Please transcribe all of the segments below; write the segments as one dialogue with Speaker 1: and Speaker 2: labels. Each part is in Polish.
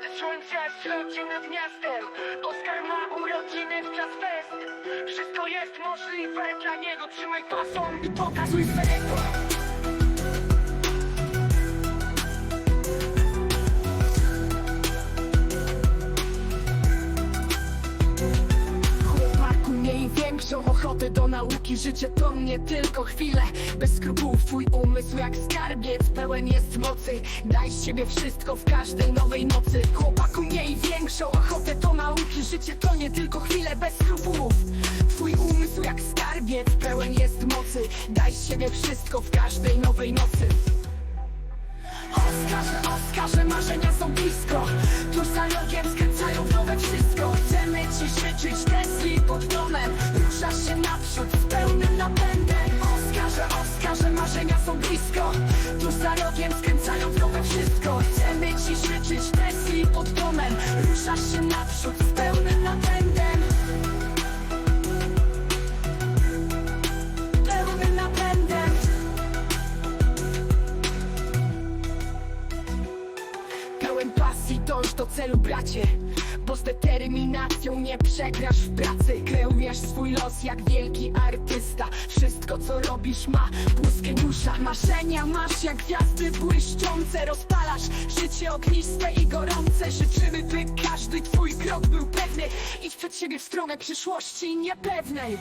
Speaker 1: Przed słońca wschodzie nad miastem. Oskar ma urodziny w czas fest. Wszystko jest możliwe dla niego. Trzymaj fason i pokazuj swego ochotę do nauki Życie to nie tylko chwile. Bez skrupułów twój umysł jak skarbiec Pełen jest mocy. Daj z siebie wszystko w każdej nowej nocy. Chłopaku, miej większą ochotę do nauki. Życie to nie tylko chwile bez skrupułów. Twój umysł jak skarbiec Pełen jest mocy. Daj z siebie wszystko w każdej nowej nocy. Oskarze, Oskarze, marzenia są blisko życzyć Tesli pod domem. Ruszasz się naprzód z pełnym napędem. Oskarze, Oskarze, marzenia są blisko. Tuż za rogiem pasji dąż do celu bracie Bo z determinacją nie przegrasz w pracy. Kreujesz swój los jak wielki artysta. Wszystko co robisz ma błysk dusza. Marzenia masz jak gwiazdy błyszczące. Rozpalasz życie ogniste i gorące. Życzymy by każdy twój krok był pewny Idź przed siebie w stronę przyszłości niepewnej.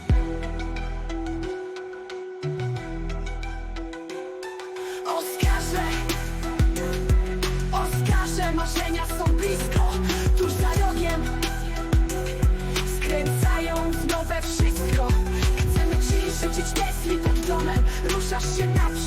Speaker 1: Oskarze Oskarze, marzenia są blisko Tuż za rogiem. Skręcają nowe wszystko Chcemy ci życzyć Tesli pod domem. Ruszasz się naprzód